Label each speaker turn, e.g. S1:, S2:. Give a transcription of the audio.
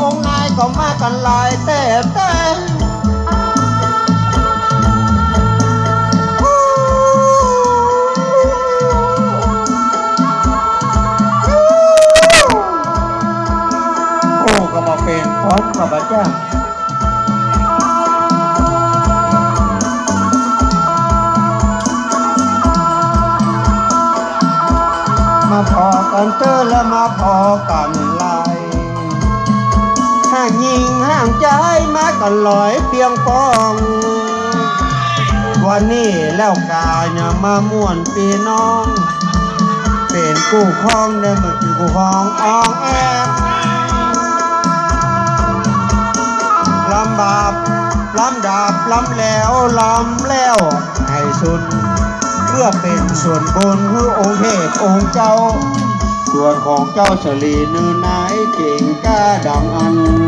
S1: องค์นายก็มากันหลายแต่แต่
S2: โอ้ก็มาเป็นพร้อมกับพระเจ้า
S1: มาพอกันเตอแล้วมาพอกันหลา ยิงห่างใจมากันลอยเพียงปองวันนี้แล้วกายเนี่ยมาม่วนปีน้อง เป็นกู้ครองได้มาเป็นกู้ครองอองแอบลำบากลำดาบลำแล้วลำแล้วให้สุดเพื่อเป็นส่วนบุญคือองค์เทพองค์เจ้า ส่วนของเจ้าเฉลีนือนายเก่งกล้าดังอัน